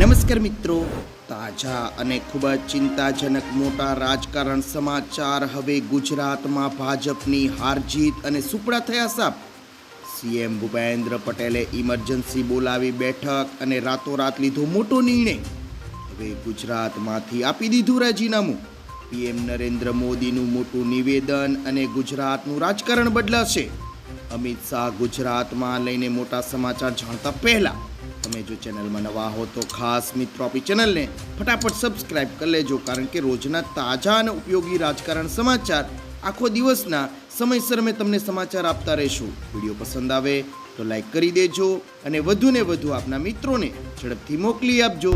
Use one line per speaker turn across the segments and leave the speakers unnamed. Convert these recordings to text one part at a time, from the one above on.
નમસ્કાર મિત્રો. તાજા અને ખૂબ જ ચિંતાજનક મોટા રાજકારણ સમાચાર હવે ગુજરાતમાં ભાજપની હાર જીત અને સુપડા થયા સાપ. સીએમ ભૂપેન્દ્ર પટેલે ઇમરજન્સી બોલાવી બેઠક અને રાતોરાત લીધો મોટો નિર્ણય. હવે ગુજરાતમાંથી આપી દીધું રાજીનામું. પીએમ નરેન્દ્ર મોદીનું મોટું નિવેદન અને ગુજરાતનું રાજકારણ બદલાશે. અમિત શાહ ગુજરાતમાં લઈને મોટા સમાચાર જાણતા પહેલા તમે જો ચેનલમાં નવા હો તો ખાસ મિત્રો આપણી ચેનલને ફટાફટ સબસ્ક્રાઇબ કરી લેજો, કારણ કે રોજના તાજા અને ઉપયોગી રાજકારણ સમાચાર આખો દિવસના સમયસર મેં તમને સમાચાર આપતા રહીશું. વીડિયો પસંદ આવે તો લાઈક કરી દેજો અને વધુને વધુ આપના મિત્રોને ઝડપથી મોકલી આપજો.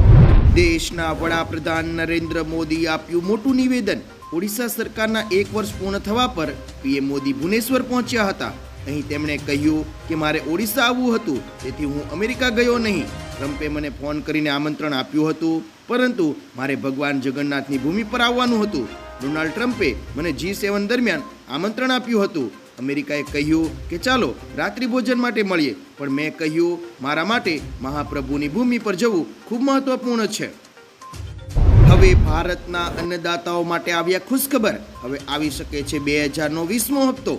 દેશના વડાપ્રધાન નરેન્દ્ર મોદી આપ્યું મોટું નિવેદન. ઓડિશા સરકારના એક વર્ષ પૂર્ણ થવા પર પીએમ મોદી ભુવનેશ્વર પહોંચ્યા હતા. અહીં તેમણે કહ્યું કે મારે ઓડિશા આવવું હતું, તેથી હું અમેરિકા ગયો નહીં. ટ્રમ્પે મને ફોન કરીને આમંત્રણ આપ્યું હતું, પરંતુ મારે ભગવાન જગન્નાથની ભૂમિ પર આવવાનું હતું. ડોનાલ્ડ ટ્રમ્પે મને જી સેવન દરમિયાન આમંત્રણ આપ્યું હતું. અમેરિકાએ કહ્યું કે ચાલો, રાત્રિ ભોજન માટે મળીએ, પણ મેં કહ્યું, મારા માટે મહાપ્રભુની ભૂમિ પર જવું ખૂબ મહત્વપૂર્ણ છે. હવે ભારતના અન્નદાતાઓ માટે આવ્યા ખુશખબર. હવે આવી શકે છે બે હજારનો વીસમો હપ્તો.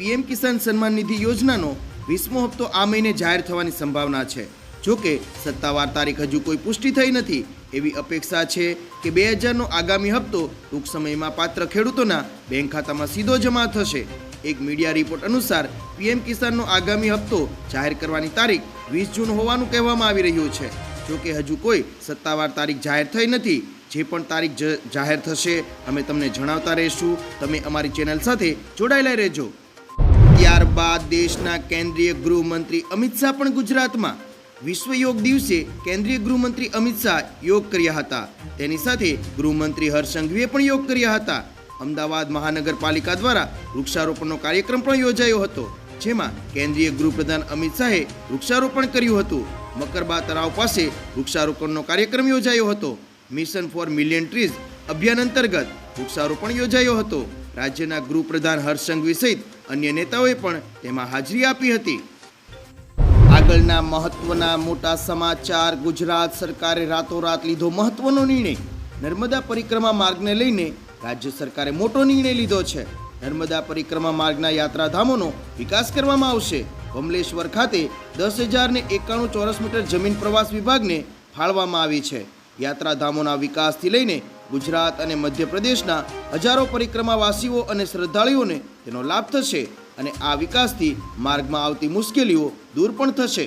પીએમ કિસાન સન્માન નિધિ યોજનાનો વીસમો હપ્તો આ મહિને જાહેર થવાની સંભાવના છે. જો કે સત્તાવાર તારીખ હજુ કોઈ પુષ્ટિ થઈ નથી. એવી અપેક્ષા છે કે બે હજારનો આગામી હપ્તો ટૂંક સમયમાં પાત્ર ખેડૂતોના બેંક ખાતામાં સીધો જમા થશે. એક મીડિયા રિપોર્ટ અનુસાર પીએમ કિસાનનો આગામી હપ્તો જાહેર કરવાની તારીખ વીસ જૂન હોવાનું કહેવામાં આવી રહ્યું છે. જો કે હજુ કોઈ સત્તાવાર તારીખ જાહેર થઈ નથી. જે પણ તારીખ જાહેર થશે અમે તમને જણાવતા રહીશું. તમે અમારી ચેનલ સાથે જોડાયેલા રહેજો. ત્યારબાદ દેશના કેન્દ્રીય ગૃહમંત્રી અમિત શાહ પણ ગુજરાતમાં. વિશ્વ યોગ દિવસે કેન્દ્રીય ગૃહમંત્રી અમિત શાહ યોગ કર્યા હતા. તેની સાથે ગૃહમંત્રી હર્ષ સંઘવીએ પણ યોગ કર્યા હતા. અમદાવાદ મહાનગરપાલિકા દ્વારા વૃક્ષારોપણનો કાર્યક્રમ પણ યોજાયો હતો, જેમાં કેન્દ્રીય ગૃહપ્રધાન અમિત શાહે વૃક્ષારોપણ કર્યું હતું. મકરબા તળાવ પાસે વૃક્ષારોપણનો કાર્યક્રમ યોજાયો હતો. મિશન ફોર મિલિયન ટ્રીઝ અભિયાન અંતર્ગત વૃક્ષારોપણ યોજાયો હતો. રાજ્યના ગૃહપ્રધાન હર્ષ સંઘવી સહિત અન્ય નેતાઓએ પણ તેમાં હાજરી આપી હતી. આગળના મહત્વના મોટા સમાચાર, ગુજરાત સરકારે રાતોરાત લીધો મહત્વનો નિર્ણય. નર્મદા પરિક્રમા માર્ગને લઈને રાજ્ય સરકારે મોટો નિર્ણય લીધો છે. નર્મદા પરિક્રમા માર્ગના યાત્રાધામોનો વિકાસ કરવામાં આવશે. કમલેશ્વર ખાતે દસ હજાર ને એકાણું ચોરસ મીટર જમીન પ્રવાસ વિભાગને ફાળવામાં આવી છે. યાત્રાધામોના વિકાસથી લઈને ગુજરાત અને મધ્યપ્રદેશના હજારો પરિક્રમાવાસીઓ અને શ્રદ્ધાળુઓને તેનો લાભ થશે અને આ વિકાસથી માર્ગમાં આવતી મુશ્કેલીઓ દૂર પણ થશે.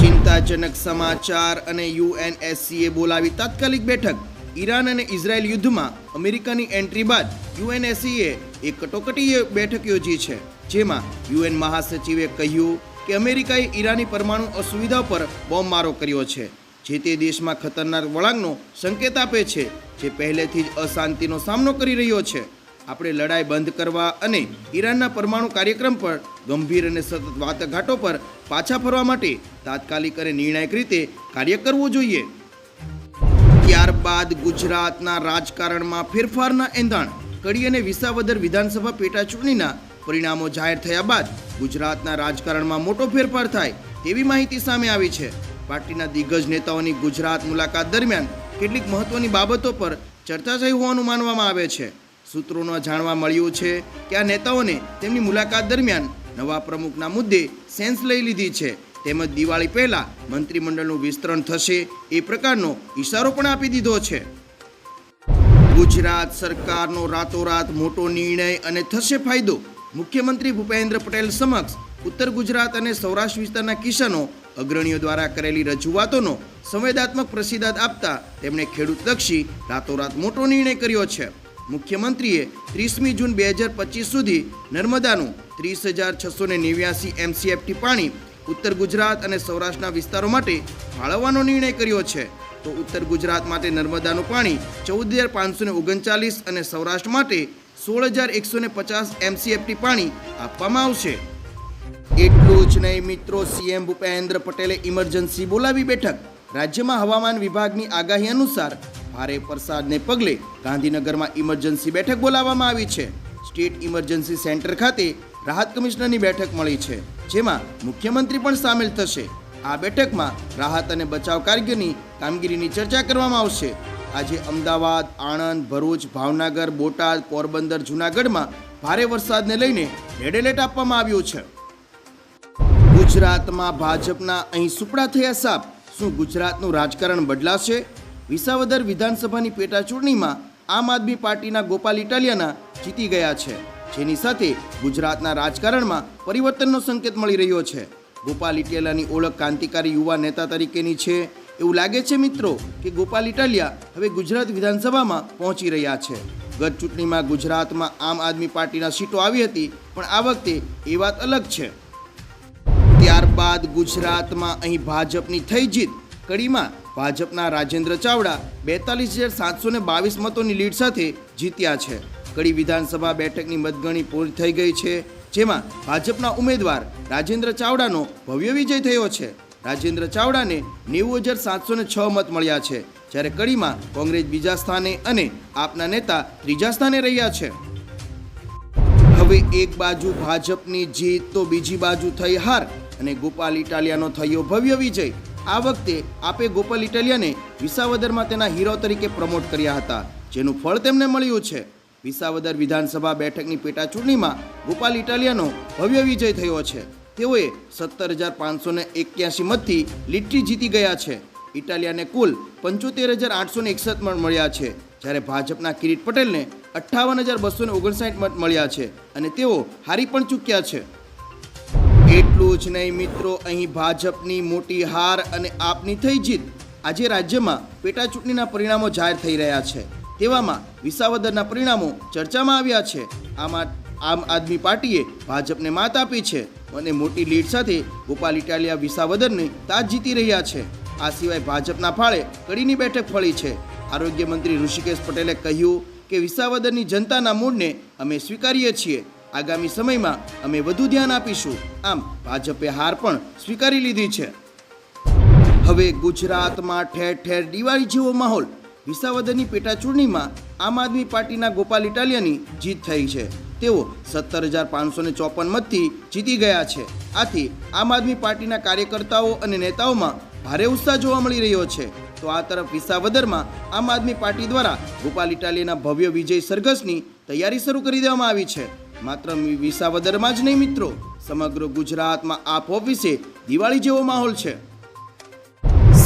ચિંતાજનક સમાચાર અને યુએનએસસીએ બોલાવી તાત્કાલિક બેઠક. ઈરાન અને ઇઝરાયલ યુદ્ધમાં અમેરિકાની એન્ટ્રી બાદ યુએનએસસીએ એક કટોકટી બેઠક યોજી છે, જેમાં યુએન મહાસચિવે કહ્યું કે અમેરિકાએ ઈરાની પરમાણુ અસુવિધા પર બોમ્બમારો કર્યો છે. જે તે દેશમાં ખતરનાક વળાંકનો સંકેત આપે છે, જે પહેલેથી જ અશાંતિનો સામનો કરી રહ્યો છે. આપણે લડાઈ બંધ કરવા અને ઈરાનના પરમાણુ કાર્યક્રમ પર ગંભીર અને સતત વાટાઘાટો પર પાછા ફરવા માટે તાત્કાલિક અને નિર્ણાયક રીતે કાર્ય કરવું જોઈએ. ત્યારબાદ ગુજરાતના રાજકારણમાં ફેરફારના એંધાણ, કડી અને વિસાવદર વિધાનસભા પેટા ચૂંટણીના પરિણામો જાહેર થયા બાદ ગુજરાતના રાજકારણમાં મોટો ફેરફાર થાય તેવી માહિતી સામે આવી છે. પાર્ટીના દિગ્ગજ નેતાઓની ગુજરાત મુલાકાત દરમિયાન કેટલીક મહત્વની બાબતો પર ચર્ચા થઈ હોવાનું માનવામાં આવે છે. સૂત્રોનો જાણવા મળ્યું છે કે આ નેતાઓને તેમની મુલાકાત દરમિયાન નવા પ્રમુખના મુદ્દે સેન્સ લઈ લીધી છે. તેમજ દિવાળી પહેલા મંત્રીમંડળનું વિસ્તરણ થશે એ પ્રકારનો ઇશારો પણ આપી દીધો છે. ગુજરાત સરકારનો રાતોરાત મોટો નિર્ણય અને થશે ફાયદો. મુખ્યમંત્રી ભૂપેન્દ્ર પટેલ સમક્ષ ઉત્તર ગુજરાત અને સૌરાષ્ટ્ર વિસ્તારના કિસાનો અગ્રણીઓ દ્વારા કરેલી રજૂઆતોનો સંવેદાત્મક પ્રતિસાદ આપતા તેમણે ખેડૂતલક્ષી રાતોરાત મોટો નિર્ણય કર્યો છે. મુખ્યમંત્રીએ ત્રીસમી જૂન બે હજાર પચીસ સુધી નર્મદાનું ત્રીસ હજાર છસો ને નેવ્યાસી એમસીએફટી પાણી ઉત્તર ગુજરાત અને સૌરાષ્ટ્રના વિસ્તારો માટે ફાળવવાનો નિર્ણય કર્યો છે. તો ઉત્તર ગુજરાત માટે નર્મદાનું પાણી ચૌદ હજાર પાંચસો ઓગણચાલીસ અને સૌરાષ્ટ્ર માટે સોળ હજાર એકસો ને પચાસ એમસીએફટી પાણી આપવામાં આવશે. એટલું જ નહીં મિત્રો સીએમ ભૂપેન્દ્ર પટેલે ઇમરજન્સી બોલાવી બેઠક. રાજ્યમાં હવામાન વિભાગની આગાહી અનુસાર ભારે વરસાદને પગલે ગાંધીનગરમાં ઇમરજન્સી બેઠક બોલાવવામાં આવી છે. સ્ટેટ ઇમરજન્સી સેન્ટર ખાતે રાહત કમિશનરની બેઠક મળી છે, જેમાં મુખ્યમંત્રી પણ સામેલ થશે. આ બેઠકમાં રાહત અને બચાવ કાર્યની કામગીરીની ચર્ચા કરવામાં આવશે. આજે અમદાવાદ, આણંદ, ભરૂચ, ભાવનગર, બોટાદ, પોરબંદર, જૂનાગઢમાં ભારે વરસાદને લઈને રેડ એલર્ટ આપવામાં આવ્યું છે. ગુજરાતમાં ભાજપના અહીં સુપડા થયા સાપ. શું ગુજરાતનું રાજકારણ બદલાશે? વિસાવદર વિધાનસભાની પેટા ચૂંટણીમાં આમ આદમી પાર્ટીના ગોપાલ ઇટાલિયાના જીતી ગયા છે. જેની સાથે ગુજરાતના રાજકારણમાં પરિવર્તનનો સંકેત મળી રહ્યો છે. ગોપાલ ઇટાલિયાની ઓળખ ક્રાંતિકારી યુવા નેતા તરીકેની છે. એવું લાગે છે મિત્રો કે ગોપાલ ઇટાલિયા હવે ગુજરાત વિધાનસભામાં પહોંચી રહ્યા છે. ગત ચૂંટણીમાં ગુજરાતમાં આમ આદમી પાર્ટીના સીટો આવી હતી, પણ આ વખતે એ વાત અલગ છે. ત્યારબાદ ગુજરાતમાં અહીં ભાજપની થઈ જીત. કડીમાં ભાજપના રાજેન્દ્ર ચાવડા બેતાલીસ હજાર સાતસો ને બાવીસ મતોની લીડ સાથે જીત્યા છે. કડી વિધાનસભા બેઠકની મતગણની પૂરી થઈ ગઈ છે, જેમાં ભાજપના ઉમેદવાર રાજેન્દ્ર ચાવડાનો ભવ્ય વિજય થયો છે. રાજેન્દ્ર ચાવડાને નેવું હજાર સાતસો ને છ મત મળ્યા છે, જ્યારે કડીમાં કોંગ્રેસ બીજા સ્થાને અને આપના નેતા ત્રીજા સ્થાને રહ્યા છે. હવે એક બાજુ ભાજપની જીત તો બીજી બાજુ થઈ હાર અને ગોપાલ ઇટાલિયાનો થયો ભવ્ય વિજય. આ વખતે આપે ગોપાલ ઇટાલિયાને વિસાવદરમાં તેના હીરો તરીકે પ્રમોટ કર્યા હતા, જેનું ફળ તેમને મળ્યું છે. વિસાવદર વિધાનસભા બેઠકની પેટા ચૂંટણીમાં ગોપાલ ઇટાલિયાનો ભવ્ય વિજય થયો છે. તેઓએ સત્તર હજાર પાંચસો ને એક્યાસી મતથી લીટી જીતી ગયા છે. ઇટાલિયાને કુલ પંચોતેર હજાર આઠસો ને એકસઠ મત મળ્યા છે, જ્યારે ભાજપના કિરીટ પટેલને અઠ્ઠાવન હજાર બસો ઓગણસાઠ મત મળ્યા છે અને તેઓ હારી પણ ચૂક્યા છે. એટલું જ નહીં મિત્રો, અહીં ભાજપની મોટી હાર અને આપની થઈ જીત આજે રાજ્યમાં પેટા ચૂંટણીના પરિણામો જાહેર થઈ રહ્યા છે. તેવામાં વિસાવદરના પરિણામો ચર્ચામાં આવ્યા છે. આમાં આમ આદમી પાર્ટીએ ભાજપને માત આપી છે અને મોટી લીડ સાથે ગોપાલ ઇટાલિયા, વિસાવદરને તાજ જીતી રહ્યા છે. આ સિવાય ભાજપના ફાળે કડીની બેઠક ફળી છે. આરોગ્ય મંત્રી ઋષિકેશ પટેલે કહ્યું કે વિસાવદરની જનતાના મૂળને અમે સ્વીકારીએ છીએ. આગામી સમયમાં અમે વધુ ધ્યાન આપીશું. આમ ભાજપે હાર પણ સ્વીકારી લીધી છે. હવે ગુજરાતમાં ઠેર ઠેર દિવાળી જેવો માહોલ. વિસાવદરની પેટા ચૂંટણીમાં આમ આદમી પાર્ટીના ગોપાલ ઇટાલિયાની જીત થઈ છે. તેઓ સત્તર હજાર પાંચસો ને ચોપન મતથી જીતી ગયા છે. આથી આમ આદમી પાર્ટીના કાર્યકર્તાઓ અને નેતાઓમાં ભારે ઉત્સાહ જોવા મળી રહ્યો છે. તો આ તરફ વિસાવદરમાં આમ આદમી પાર્ટી દ્વારા ગોપાલ ઇટાલિયાના ભવ્ય વિજય સરઘસની તૈયારી શરૂ કરી દેવામાં આવી છે. માત્ર વિસાવદરમાં જ નહીં મિત્રો. સમગ્ર ગુજરાતમાં આ ઓફિસે દિવાળી જેવો માહોલ છે.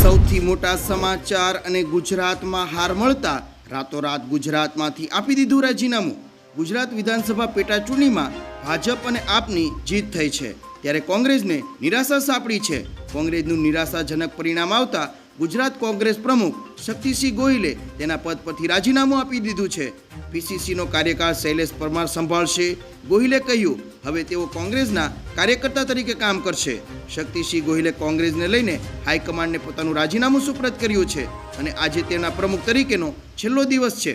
સૌથી મોટા સમાચાર અને ગુજરાતમાં હાર મળતા રાતોરાત ગુજરાતમાંથી આપી દીધું રાજીનામું. ગુજરાત વિધાનસભા પેટા ચૂંટણીમાં ભાજપ અને આપની જીત થઈ છે. ત્યારે કોંગ્રેસને નિરાશા સાંપડી છે. કોંગ્રેસનું નિરાશાજનક પરિણામ આવતા ગુજરાત કોંગ્રેસ પ્રમુખ શક્તિસિંહ ગોહિલે તેના પદ પરથી રાજીનામું આપી દીધું છે. પીસીસીનો કાર્યકાળ શૈલેષ પરમાર સંભાળશે. ગોહિલે કહ્યું, હવે તેઓ કોંગ્રેસના કાર્યકર્તા તરીકે કામ કરશે. શક્તિસિંહ ગોહિલે કોંગ્રેસને લઈને હાઈકમાન્ડને પોતાનું રાજીનામું સુપ્રત કર્યું છે અને આજે તેના પ્રમુખ તરીકેનો છેલ્લો દિવસ છે.